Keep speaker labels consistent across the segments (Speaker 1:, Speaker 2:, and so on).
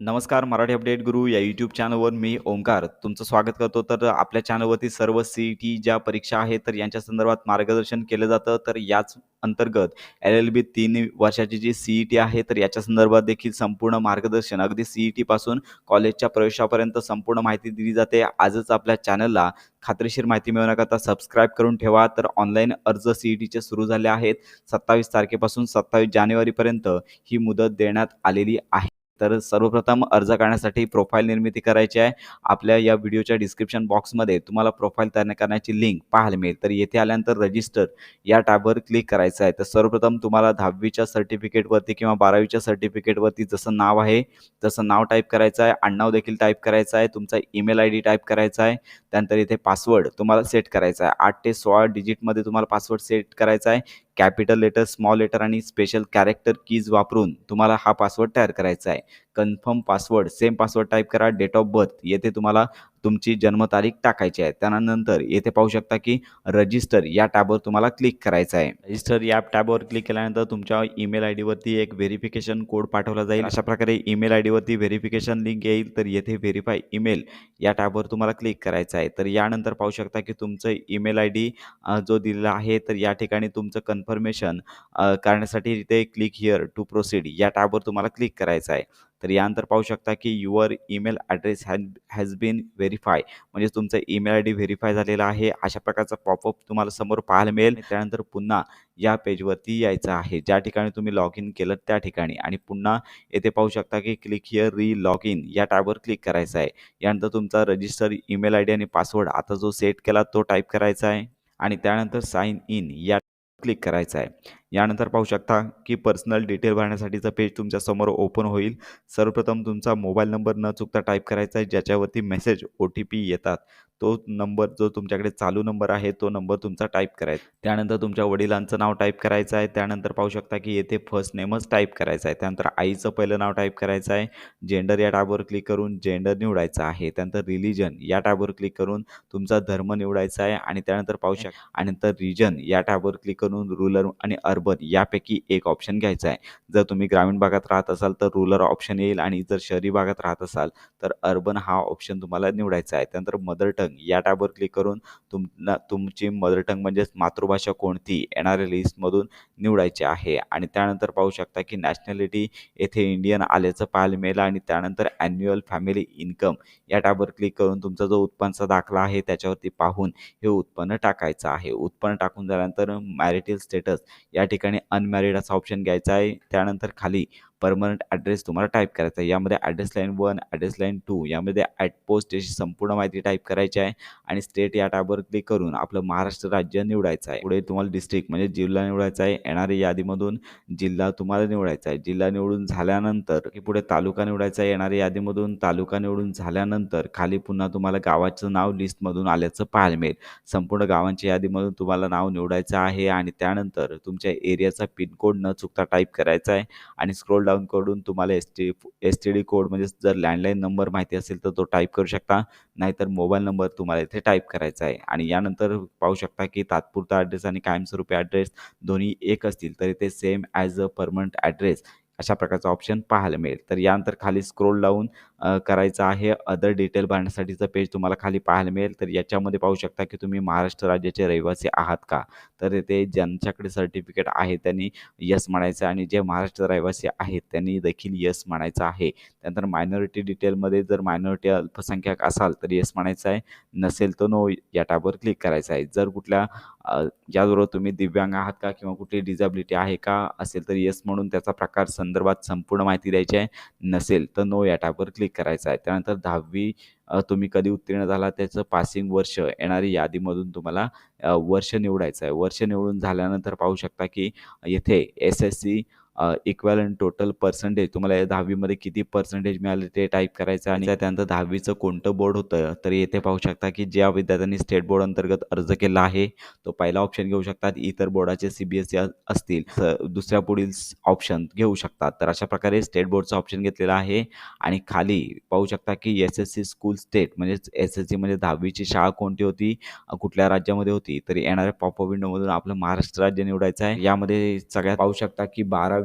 Speaker 1: नमस्कार मराठी अपडेट गुरु या यूट्यूब चॅनलवर मी ओंकार. तुमचं स्वागत करतो. तर आपल्या चॅनलवरती सर्व सी ई टी ज्या परीक्षा आहेत तर यांच्या संदर्भात मार्गदर्शन केलं जातं. तर याच अंतर्गत एल एल बी तीन वर्षाची जी सी ई टी आहे तर याच्या संदर्भात देखील संपूर्ण मार्गदर्शन अगदी सी ई टीपासून कॉलेजच्या प्रवेशापर्यंत संपूर्ण माहिती दिली जाते. आजच आपल्या चॅनलला खात्रीशीर माहिती मिळवण्याकरता सबस्क्राईब करून ठेवा. तर ऑनलाईन अर्ज सी ई टीचे सुरू झाले आहेत. सत्तावीस तारखेपासून सत्तावीस जानेवारीपर्यंत ही मुदत देण्यात आलेली आहे. तर सर्वप्रथम अर्ज करण्यासाठी प्रोफाईल निर्मिती करायची आहे. आपल्या या व्हिडिओच्या डिस्क्रिप्शन बॉक्समध्ये तुम्हाला प्रोफाईल तयार करण्याची लिंक पाहायला मिळेल. तर येथे आल्यानंतर रजिस्टर या टॅबवर क्लिक करायचं आहे. तर सर्वप्रथम तुम्हाला दहावीच्या सर्टिफिकेटवरती किंवा बारावीच्या सर्टिफिकेटवरती जसं नाव आहे तसं नाव टाईप करायचं आहे. आडनाव देखील टाईप करायचं आहे. तुमचा ईमेल आय डी टाईप करायचा आहे. त्यानंतर इथे पासवर्ड तुम्हाला सेट करायचा आहे. आठ ते सोळा डिजिटमध्ये तुम्हाला पासवर्ड सेट करायचा आहे. कॅपिटल लेटर स्मॉल लेटर आणि स्पेशल कॅरेक्टर कीज वापरून तुम्हाला हा पासवर्ड तयार करायचा आहे. Confirm password same password type करा डेट ऑफ बर्थ येथे तुम्हाला तुमची जन्मतारीख टाकायची आहे. त्यानंतर येथे पाहू शकता की रजिस्टर या टॅबवर तुम्हाला क्लिक करायचं आहे. रजिस्टर या टॅबवर क्लिक केल्यानंतर तुमच्या ईमेल आय डीवरती एक व्हेरिफिकेशन कोड पाठवला जाईल. अशा प्रकारे ईमेल आय डीवरती व्हेरिफिकेशन लिंक येईल. तर येथे व्हेरीफाय ईमेल या टॅबवर तुम्हाला क्लिक करायचं आहे. तर यानंतर पाहू शकता की तुमचं ईमेल आय डी जो दिलेला आहे तर या ठिकाणी तुमचं कन्फर्मेशन करण्यासाठी इथे क्लिक हिअर टू प्रोसीड या टॅबवर तुम्हाला क्लिक करायचं आहे. तर यानंतर पाहू शकता की your email address has has been verify. म्हणजे तुमचा ईमेल आय डी व्हेरीफाय झालेला आहे. अशा प्रकारचा पॉपअप तुम्हाला समोर पाहायला मिळेल. त्यानंतर पुन्हा या पेजवरती यायचं आहे. ज्या ठिकाणी तुम्ही लॉग इन केलं त्या ठिकाणी. आणि पुन्हा येथे पाहू शकता की click here re log in या टॅबवर क्लिक करायचं आहे. यानंतर तुमचा रजिस्टर ईमेल आय डी आणि पासवर्ड आता जो सेट केला तो टाईप करायचा आहे. आणि त्यानंतर साइन इन या क्लिक करायचं आहे. यानंतर पाहू शकता की पर्सनल डिटेल भरण्यासाठीचं पेज तुमच्यासमोर ओपन होईल. सर्वप्रथम तुमचा मोबाईल नंबर न चुकता टाईप करायचा आहे ज्याच्यावरती मेसेज ओ टी पी येतात. तो नंबर जो तुमच्याकडे चालू नंबर आहे तो नंबर तुमचा टाईप करायचा त्यानंतर तुमच्या वडिलांचं नाव टाईप करायचं आहे. त्यानंतर पाहू शकता की येथे फर्स्ट नेमच टाईप करायचं आहे. त्यानंतर आईचं पहिलं नाव टाईप करायचं आहे. जेंडर या टॅबवर क्लिक करून जेंडर निवडायचं आहे. त्यानंतर रिलिजन या टॅबवर क्लिक करून तुमचा धर्म निवडायचा आहे. आणि त्यानंतर पाहू शकता आणि नंतर रिजन या टॅबवर क्लिक करून रुरल आणि अर्बन यापैकी एक ऑप्शन घ्यायचा आहे. जर तुम्ही ग्रामीण भागात राहत असाल तर रुरल ऑप्शन येईल आणि जर शहरी भागात राहत असाल तर अर्बन हा ऑप्शन तुम्हाला निवडायचा आहे. त्यानंतर मदर टंग या टॅबवर क्लिक करून तुम तुमची मदर टंग म्हणजेच मातृभाषा कोणती येणाऱ्या लिस्टमधून निवडायची आहे. आणि त्यानंतर पाहू शकता की नॅशनॅलिटी येथे इंडियन आल्याचं पाहायला मिळेल आणि त्यानंतर ॲन्युअल फॅमिली इन्कम या टॅबवर क्लिक करून तुमचा जो उत्पन्नाचा दाखला आहे त्याच्यावरती पाहून हे उत्पन्न टाकायचं आहे. उत्पन्न टाकून झाल्यानंतर मॅरिटल स्टेटस या ठिकाणी अनमॅरिड असा ऑप्शन घ्यायचा आहे. त्यानंतर खाली परमनंट ॲड्रेस तुम्हाला टाईप करायचा आहे. यामध्ये address line one address line two यामध्ये ॲट पोस्ट याची संपूर्ण माहिती टाईप करायची आहे आणि स्टेट या टॅबवर क्लिक करून आपलं महाराष्ट्र राज्य निवडायचं आहे. पुढे तुम्हाला डिस्ट्रिक्ट म्हणजे जिल्हा निवडायचा आहे. येणाऱ्या यादीमधून जिल्हा तुम्हाला निवडायचा आहे. जिल्हा निवडून झाल्यानंतर की पुढे तालुका निवडायचा आहे. येणाऱ्या यादीमधून तालुका निवडून झाल्यानंतर खाली पुन्हा तुम्हाला गावाचं नाव लिस्टमधून आल्याचं पाहायला मिळेल. संपूर्ण गावांच्या यादीमधून तुम्हाला नाव निवडायचं आहे आणि त्यानंतर तुमच्या एरियाचा पिनकोड न चुकता टाईप करायचा आहे. आणि स्क्रोल डाऊन करून तुम्हाला S T S T D code म्हणजे जर लँडलाईन नंबर माहिती असेल तर तो टाईप करू शकता. नाहीतर मोबाईल नंबर तुम्हाला इथे टाईप करायचा आहे. आणि यानंतर पाहू शकता की तात्पुरता ॲड्रेस आणि कायमस्वरूपी ॲड्रेस दोन्ही एक असतील तर इथे same as a permanent address अशा प्रकारचा ऑप्शन पाहायला मिळेल. तर यानंतर खाली स्क्रोल लावून करायचं आहे. अदर डिटेल भरण्यासाठीचं पेज तुम्हाला खाली पाहायला मिळेल. तर याच्यामध्ये पाहू शकता की तुम्ही महाराष्ट्र राज्याचे रहिवासी आहात का? तर ते ज्यांच्याकडे सर्टिफिकेट आहे त्यांनी यस म्हणायचं आणि जे महाराष्ट्र रहिवासी आहेत त्यांनी देखील यस म्हणायचं आहे. त्यानंतर मायनॉरिटी डिटेलमध्ये जर मायनॉरिटी अल्पसंख्याक असाल तर यस म्हणायचं आहे. नसेल तर नो या टॅबवर क्लिक करायचं आहे. जर कुठल्या याबरोबर तुम्ही दिव्यांग आहात का किंवा कुठली डिझॅबिलिटी आहे का असेल तर येस म्हणून त्याचा प्रकार संदर्भात संपूर्ण माहिती द्यायची आहे. नसेल तर नो या टॅबवर क्लिक करायचं आहे. त्यानंतर दहावी तुम्ही कधी उत्तीर्ण झाला त्याचं पासिंग वर्ष येणारी यादीमधून तुम्हाला वर्ष निवडायचं आहे. वर्ष निवडून झाल्यानंतर पाहू शकता की येथे S S C equivalent total percentage तुम्हाला दहावीमध्ये किती पर्सेंटेज मिळाले ते टाईप करायचं आणि त्यानंतर दहावीचं कोणतं बोर्ड होतं? तर येथे पाहू शकता की ज्या विद्यार्थ्यांनी स्टेट बोर्ड अंतर्गत अर्ज केला आहे तो पहिला ऑप्शन घेऊ शकतात. इतर बोर्डाचे सी बी एस सी असतील. दुसऱ्या पुढील ऑप्शन घेऊ शकतात. तर अशा प्रकारे स्टेट बोर्डचा ऑप्शन घेतलेला आहे आणि खाली पाहू शकता की S S C school state म्हणजेच एस एस सी म्हणजे दहावीची शाळा कोणती होती? कुठल्या राज्यामध्ये होती? तर येणाऱ्या पॉपअप विंडोमधून आपलं महाराष्ट्र राज्य निवडायचं आहे. यामध्ये सगळ्यात पाहू शकता की बारावी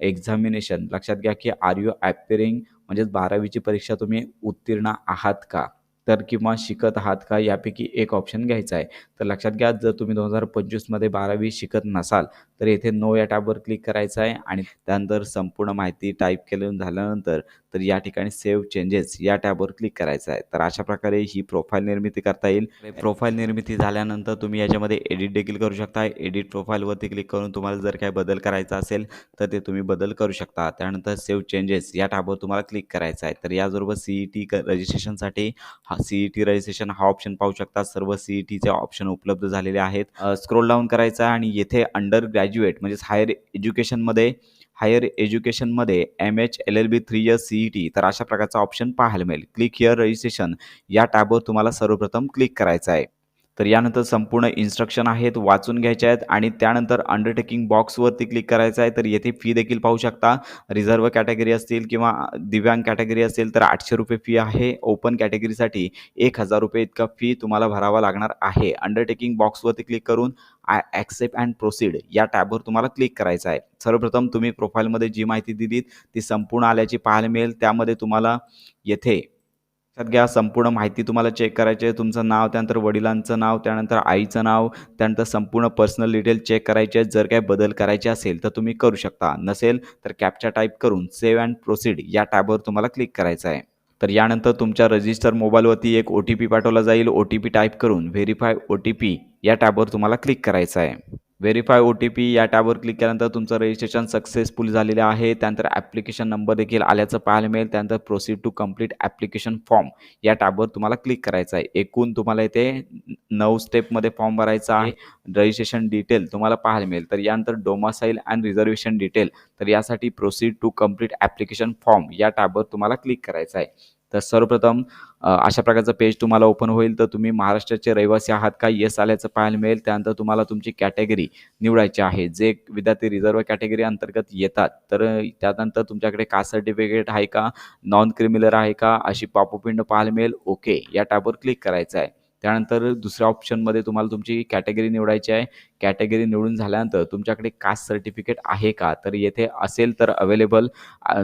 Speaker 1: एक्झामिनेशन लक्षात घ्या की आर यू ॲपिरिंग म्हणजेच बारावीची परीक्षा तुम्ही उत्तीर्ण आहात का? तर किंवा शिकत आहात का? यापैकी एक ऑप्शन घ्यायचा आहे. तर लक्षात घ्या जर तुम्ही दोन हजार पंचवीसमध्ये बारावी शिकत नसाल तर येथे नो या टॅबवर क्लिक करायचं आहे आणि त्यानंतर संपूर्ण माहिती टाईप केलं झाल्यानंतर तर या ठिकाणी सेव्ह चेंजेस या टॅबवर क्लिक करायचं आहे. तर अशा प्रकारे ही प्रोफाईल निर्मिती करता येईल. प्रोफाईल निर्मिती झाल्यानंतर तुम्ही याच्यामध्ये एडिट देखील करू शकता. एडिट प्रोफाईलवरती क्लिक करून तुम्हाला जर काही बदल करायचा असेल तर ते तुम्ही बदल करू शकता. त्यानंतर सेव्ह चेंजेस या टॅबवर तुम्हाला क्लिक करायचं आहे. तर याचबरोबर सी ई टी रजिस्ट्रेशनसाठी हा सी ई टी रजिस्ट्रेशन हा ऑप्शन पाहू शकता. सर्व सी ई टीचे ऑप्शन उपलब्ध झालेले आहेत. स्क्रोल डाऊन करायचा आहे आणि येथे अंडर ग्रॅज्युएट म्हणजेच हायर एज्युकेशनमध्ये हायर एज्युकेशनमध्ये M H L L B three years C E T तर अशा प्रकारचा ऑप्शन पाहायला मिळेल. क्लिक हिअर रजिस्ट्रेशन या टॅबवर तुम्हाला सर्वप्रथम क्लिक करायचं आहे. तर यानंतर संपूर्ण इन्स्ट्रक्शन आहेत वाचून घ्यायचे आहेत आणि त्यानंतर अंडरटेकिंग बॉक्सवरती क्लिक करायचं आहे. तर येथे फी देखील पाहू शकता. रिझर्व कॅटेगरी असतील किंवा दिव्यांग कॅटेगरी असेल तर आठशे रुपये फी आहे. ओपन कॅटेगरीसाठी एक हजार रुपये इतका फी तुम्हाला भरावा लागणार आहे. अंडरटेकिंग बॉक्सवरती क्लिक करून आय ॲक्सेप्ट अँड प्रोसीड या टॅबवर तुम्हाला क्लिक करायचं आहे. सर्वप्रथम तुम्ही प्रोफाईलमध्ये जी माहिती दिलीत ती संपूर्ण आल्याची पाहायला मिळेल. त्यामध्ये तुम्हाला येथे लक्षात घ्या संपूर्ण माहिती तुम्हाला चेक करायची आहे. तुमचं नाव त्यानंतर वडिलांचं नाव त्यानंतर आईचं नाव त्यानंतर संपूर्ण पर्सनल डिटेल चेक करायचे आहेत जर काही बदल करायचे असेल तर तुम्ही करू शकता. नसेल तर कॅपचा टाईप करून सेव्ह अँड प्रोसीड या टॅबवर तुम्हाला क्लिक करायचं आहे. तर यानंतर तुमच्या रजिस्टर मोबाईलवरती एक ओ टी पी पाठवला जाईल. ओ टी पी टाईप करून व्हेरीफाय ओ टी पी या टॅबवर तुम्हाला क्लिक करायचं आहे. व्हेरीफाय ओ टी पी या टॅबवर क्लिक केल्यानंतर तुमचं रजिस्ट्रेशन सक्सेसफुल झालेलं आहे. त्यानंतर ॲप्लिकेशन नंबर देखील आल्याचं पाहायला मिळेल. त्यानंतर proceed to complete application form या टॅबवर तुम्हाला क्लिक करायचं आहे. एकूण तुम्हाला इथे नऊ स्टेपमध्ये फॉर्म भरायचा आहे. रजिस्ट्रेशन डिटेल तुम्हाला पाहायला मिळेल. तर यानंतर डोमासाईल अँड रिझर्वेशन डिटेल तर यासाठी proceed to complete application form या टॅबवर तुम्हाला क्लिक करायचं आहे. तर सर्वप्रथम अशा प्रकारचं पेज तुम्हाला ओपन होईल तर तुम्ही महाराष्ट्राचे रहिवासी आहात का येस आल्याचं पाहायला मिळेल. त्यानंतर तुम्हाला तुमची कॅटेगरी निवडायची आहे. जे विद्यार्थी रिझर्व कॅटेगरी अंतर्गत येतात तर त्यानंतर तुमच्याकडे कास्ट सर्टिफिकेट आहे का नॉन क्रिमिनल आहे का अशी पापोपिंड पाहायला मिळेल. ओके या टॅबवर क्लिक करायचं आहे. त्यानंतर दुसऱ्या ऑप्शनमध्ये तुम्हाला तुमची कॅटेगरी निवडायची आहे. कॅटेगरी निवडून झाल्यानंतर तुमच्याकडे कास्ट सर्टिफिकेट आहे का तर येथे असेल तर अवेलेबल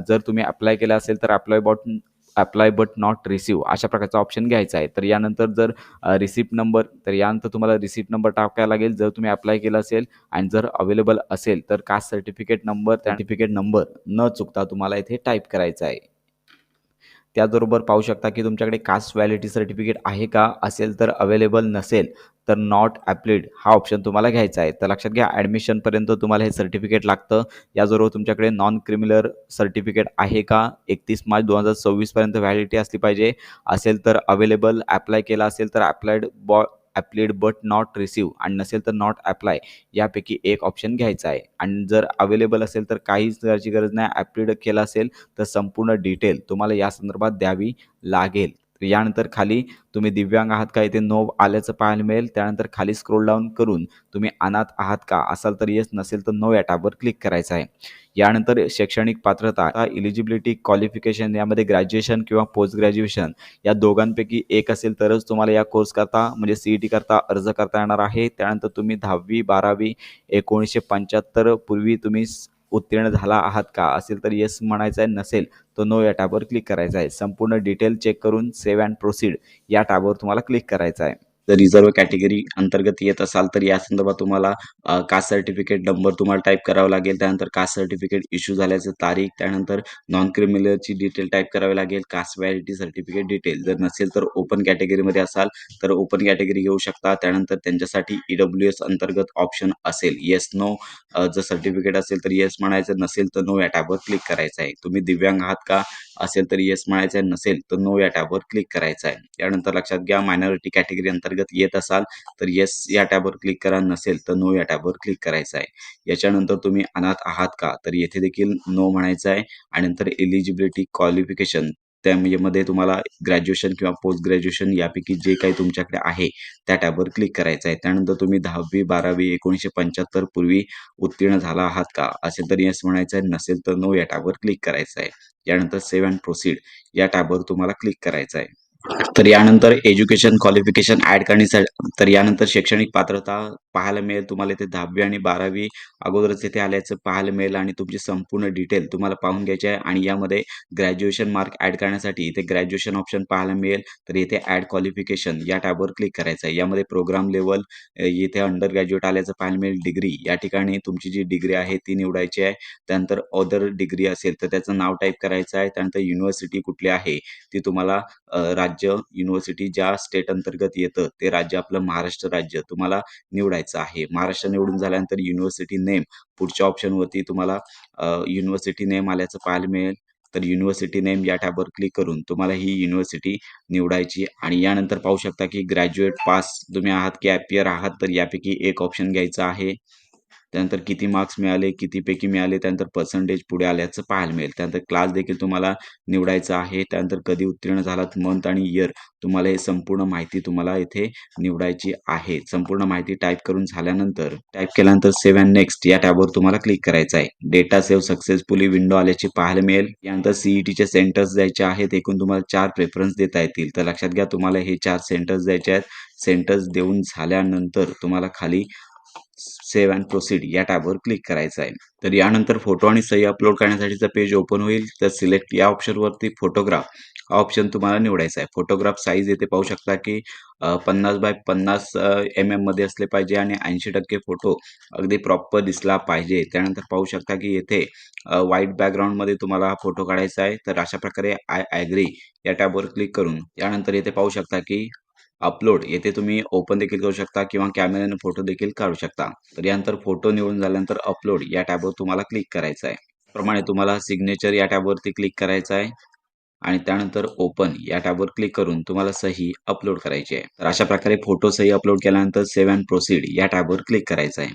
Speaker 1: जर तुम्ही अप्लाय केलं असेल तर apply but apply but not receive अशा प्रकारचा ऑप्शन घ्यायचा आहे. तर यानंतर जर रिसिप्ट नंबर तर यानंतर तुम्हाला रिसिप्ट नंबर टाकायला लागेल. जर तुम्ही अप्लाय केला असेल आणि जर अवेलेबल असेल तर caste certificate number certificate number न चुकता तुम्हाला इथे टाईप करायचा आहे. त्याचबरोबर पाहू शकता की तुमच्याकडे कास्ट व्हॅलिटी सर्टिफिकेट आहे का? असेल तर अवेलेबल नसेल तर नॉट ॲप्लिड हा ऑप्शन तुम्हाला घ्यायचा आहे. तर लक्षात घ्या ॲडमिशनपर्यंत तुम्हाला हे सर्टिफिकेट लागतं. याचबरोबर तुमच्याकडे नॉन क्रिमिनल सर्टिफिकेट आहे का? एकतीस मार्च दोन हजार सव्वीसपर्यंत व्हॅलिडिटी असली पाहिजे. असेल तर अवेलेबल ॲप्लाय केला असेल तर ॲप्लायड बॉ ॲप्लिड बट नॉट रिसीव आणि नसेल तर नॉट अप्लाय यापैकी एक ऑप्शन घ्यायचा आहे. आणि जर अवेलेबल असेल तर काहीच करायची गरज नाही. ॲप्लिड केला असेल तर संपूर्ण डिटेल तुम्हाला या संदर्भात द्यावी लागेल. यानंतर खाली तुम्ही दिव्यांग आहात का? इथे नो आल्याचं पाहायला मिळेल. त्यानंतर खाली स्क्रोल डाऊन करून तुम्ही अनाथ आहात का? असाल तर येस नसेल तर नो या टॅबवर क्लिक करायचं आहे. यानंतर शैक्षणिक पात्रता इलिजिबिलिटी क्वालिफिकेशन यामध्ये ग्रॅज्युएशन किंवा पोस्ट ग्रॅज्युएशन या दोघांपैकी एक असेल तरच तुम्हाला या कोर्स करता म्हणजे सी ई टी करता अर्ज करता येणार आहे. त्यानंतर तुम्ही दहावी बारावी एकोणीसशे पंच्याहत्तर पूर्वी तुम्ही उत्तीर्ण झाला आहात का? असेल तर येस म्हणायचं आहे नसेल तर नो या टॅबवर क्लिक करायचं आहे संपूर्ण डिटेल चेक करून सेव्ह अँड प्रोसीड या टॅबवर तुम्हाला क्लिक करायचं आहे जर रिझर्व कॅटेगरी अंतर्गत येत असाल तर या संदर्भात तुम्हाला कास्ट सर्टिफिकेट नंबर तुम्हाला टाईप करावा लागेल. त्यानंतर कास्ट सर्टिफिकेट इश्यू झाल्याचं तारीख त्यानंतर नॉन क्रिमिनलची डिटेल टाईप करावी लागेल. कास्ट व्हॅलिटी सर्टिफिकेट डिटेल जर नसेल तर ओपन कॅटेगरीमध्ये असाल तर ओपन कॅटेगरी घेऊ शकता. त्यानंतर त्यांच्यासाठी ईडब्ल्यू एस अंतर्गत ऑप्शन असेल. येस नो जर सर्टिफिकेट असेल तर येस म्हणायचं. नसेल तर नो या टॅबवर क्लिक करायचं आहे. तुम्ही दिव्यांग आहात का? असेल तर येस म्हणायचं आहे नसेल तर नो या टॅबवर क्लिक करायचं आहे. त्यानंतर लक्षात घ्या मायनॉरिटी कॅटेगरी अंतर्गत येत असाल तर येस या टॅबवर क्लिक करा. नसेल तर नो या टॅबवर क्लिक करायचं आहे. याच्यानंतर तुम्ही अनाथ आहात का? तर येथे देखील नो म्हणायचं आहे. आणि नंतर एलिजिबिलिटी क्वालिफिकेशन त्यामध्ये तुम्हाला ग्रॅज्युएशन किंवा पोस्ट ग्रॅज्युएशन यापैकी जे काही तुमच्याकडे आहे त्या टॅबवर क्लिक करायचं आहे. त्यानंतर तुम्ही दहावी बारावी एकोणीसशे पंच्याहत्तर पूर्वी उत्तीर्ण झाला आहात का? असेल तर येस म्हणायचं आहे. नसेल तर नो या टॅबवर क्लिक करायचं आहे. यानंतर सेव्ह अँड प्रोसीड या टॅबवर तुम्हाला क्लिक करायचं आहे. तर यानंतर एज्युकेशन क्वालिफिकेशन ऍड करण्यासाठी तर यानंतर शैक्षणिक पात्रता पाहायला मिळेल. तुम्हाला इथे दहावी आणि बारावी अगोदरच इथे आल्याचं पाहायला मिळेल आणि तुमची संपूर्ण डिटेल तुम्हाला पाहून घ्यायची आहे. आणि यामध्ये ग्रॅज्युएशन मार्क ऍड करण्यासाठी इथे ग्रॅज्युएशन ऑप्शन पाहायला मिळेल. तर इथे ऍड क्वालिफिकेशन या टॅबवर क्लिक करायचं आहे. यामध्ये प्रोग्राम लेवल इथे अंडर ग्रॅज्युएट आल्याचं पाहायला मिळेल. डिग्री या ठिकाणी तुमची जी डिग्री आहे ती निवडायची आहे. त्यानंतर अदर डिग्री असेल तर त्याचं नाव टाईप करायचं आहे. त्यानंतर युनिव्हर्सिटी कुठली आहे ती तुम्हाला राज्य युनिव्हर्सिटी ज्या स्टेट अंतर्गत येतं ते राज्य आपलं महाराष्ट्र राज्य तुम्हाला निवडायचं आहे. महाराष्ट्र निवडून झाल्यानंतर युनिव्हर्सिटी नेम पुढच्या ऑप्शनवरती तुम्हाला युनिव्हर्सिटी नेम आल्याचं पाहायला मिळेल. तर युनिव्हर्सिटी नेम या टॅबवर क्लिक करून तुम्हाला ही युनिव्हर्सिटी निवडायची आणि यानंतर पाहू शकता की ग्रॅज्युएट पास तुम्ही आहात की ॲपियर आहात तर यापैकी एक ऑप्शन घ्यायचा आहे. त्यानंतर किती मार्क्स मिळाले कितीपैकी मिळाले त्यानंतर पर्सेंटेज पुढे आल्याचं पाहायला मिळेल. त्यानंतर क्लास देखील तुम्हाला निवडायचा आहे. त्यानंतर कधी उत्तीर्ण झालात मंथ आणि इयर तुम्हाला हे संपूर्ण माहिती तुम्हाला इथे निवडायची आहे. संपूर्ण माहिती टाईप करून झाल्यानंतर टाईप केल्यानंतर सेव्ह अँड नेक्स्ट या टॅबवर तुम्हाला क्लिक करायचं आहे. डेटा सेव्ह सक्सेसफुली विंडो आल्याची पाहायला मिळेल. यानंतर सीईटीचे सेंटर्स द्यायचे आहेत. एकूण तुम्हाला चार प्रेफरन्स देता येतील. तर लक्षात घ्या तुम्हाला हे चार सेंटर्स द्यायचे आहेत. सेंटर्स देऊन झाल्यानंतर तुम्हाला खाली सेव्ह अँड प्रोसीड या टॅबवर क्लिक करायचं आहे. तर यानंतर फोटो आणि सही अपलोड करण्यासाठीचं पेज ओपन होईल तर सिलेक्ट या ऑप्शनवरती फोटोग्राफ हा ऑप्शन तुम्हाला निवडायचा आहे. फोटोग्राफ साईज येथे पाहू शकता की पन्नास बाय पन्नास एम एममध्ये असले पाहिजे आणि ऐंशी टक्के फोटो अगदी प्रॉपर दिसला पाहिजे. त्यानंतर पाहू शकता की येथे व्हाईट बॅकग्राऊंडमध्ये तुम्हाला हा फोटो काढायचा आहे. तर अशा प्रकारे आय ॲग्री या टॅबवर क्लिक करून. त्यानंतर येथे पाहू शकता की अपलोड येथे तुम्ही ओपन देखील करू शकता किंवा कॅमेऱ्याने फोटो देखील काढू शकता. तर यानंतर फोटो निवडून झाल्यानंतर अपलोड या टॅबवर तुम्हाला क्लिक करायचं आहे. प्रमाणे तुम्हाला सिग्नेचर या टॅबवरती क्लिक करायचं आहे. आणि त्यानंतर ओपन या टॅबवर क्लिक करून तुम्हाला सही अपलोड करायची आहे. तर अशा प्रकारे फोटो सही अपलोड केल्यानंतर सेव्ह अँड प्रोसीड या टॅबवर क्लिक करायचं आहे.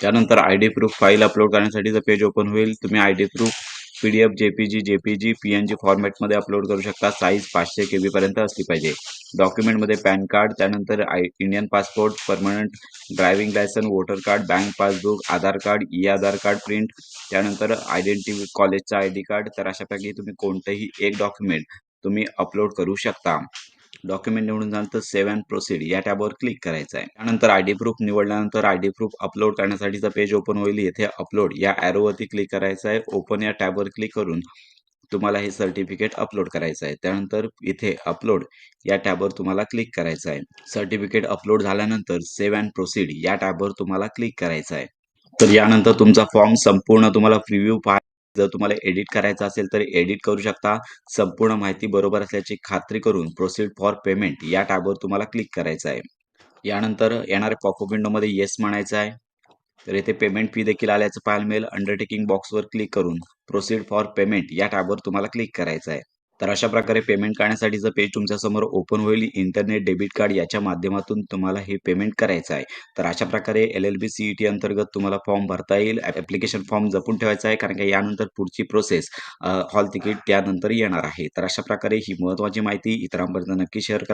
Speaker 1: त्यानंतर I D proof file upload करण्यासाठी पेज ओपन होईल तुम्ही I D proof PDF JPG JPG PNG फॉर्मॅटमध्ये अपलोड करू शकता. साईज पाचशे के पर्यंत असली पाहिजे. डॉक्युमेंटमध्ये पॅन कार्ड त्यानंतर I Indian passport permanent driving licence voter card bank passbook Aadhaar card E Aadhaar card print त्यानंतर आयडेंटिटी कॉलेजचा आय डी कार्ड तर अशापैकी तुम्ही कोणतंही एक डॉक्युमेंट तुम्ही अपलोड करू शकता. डॉक्युमेंट निवडून झाल्यानंतर सेव्ह अँड प्रोसीड या टॅबवर क्लिक करायचं आहे. त्यानंतर आय डी प्रूफ निवडल्यानंतर आय डी प्रूफ अपलोड करण्यासाठीचा पेज ओपन होईल. येथे अपलोड या ॲरोवरती क्लिक करायचं आहे. ओपन या टॅबवर क्लिक करून तुम्हाला हे सर्टिफिकेट अपलोड करायचं आहे. त्यानंतर इथे अपलोड या टॅबवर तुम्हाला क्लिक करायचं आहे. सर्टिफिकेट अपलोड झाल्यानंतर सेव्ह अँड प्रोसीड या टॅबवर तुम्हाला क्लिक करायचं आहे. तर यानंतर तुमचा फॉर्म संपूर्ण तुम्हाला प्रिव्ह्यू पाहा जर तुम्हाला एडिट करायचं असेल तर एडिट करू शकता. संपूर्ण माहिती बरोबर असल्याची खात्री करून प्रोसीड फॉर पेमेंट या टॅबवर तुम्हाला क्लिक करायचं आहे. यानंतर येणाऱ्या पॉपअप विंडोमध्ये येस म्हणायचं आहे. तर येथे पेमेंट फी देखील आल्याचं पाहायला मिळेल. अंडरटेकिंग बॉक्सवर क्लिक करून प्रोसीड फॉर पेमेंट या टॅबवर तुम्हाला क्लिक करायचं आहे. तर अशा प्रकारे पेमेंट करण्यासाठीचं पेज तुमच्यासमोर ओपन होईल इंटरनेट डेबिट कार्ड याच्या माध्यमातून तुम्हाला हे पेमेंट करायचं आहे. तर अशा प्रकारे L L B C E T अंतर्गत तुम्हाला फॉर्म भरता येईल. ॲप्लिकेशन फॉर्म जपून ठेवायचा आहे कारण की यानंतर पुढची प्रोसेस हॉल तिकीट त्यानंतर येणार आहे. तर अशा प्रकारे ही महत्त्वाची माहिती इतरांपर्यंत नक्की शेअर करा.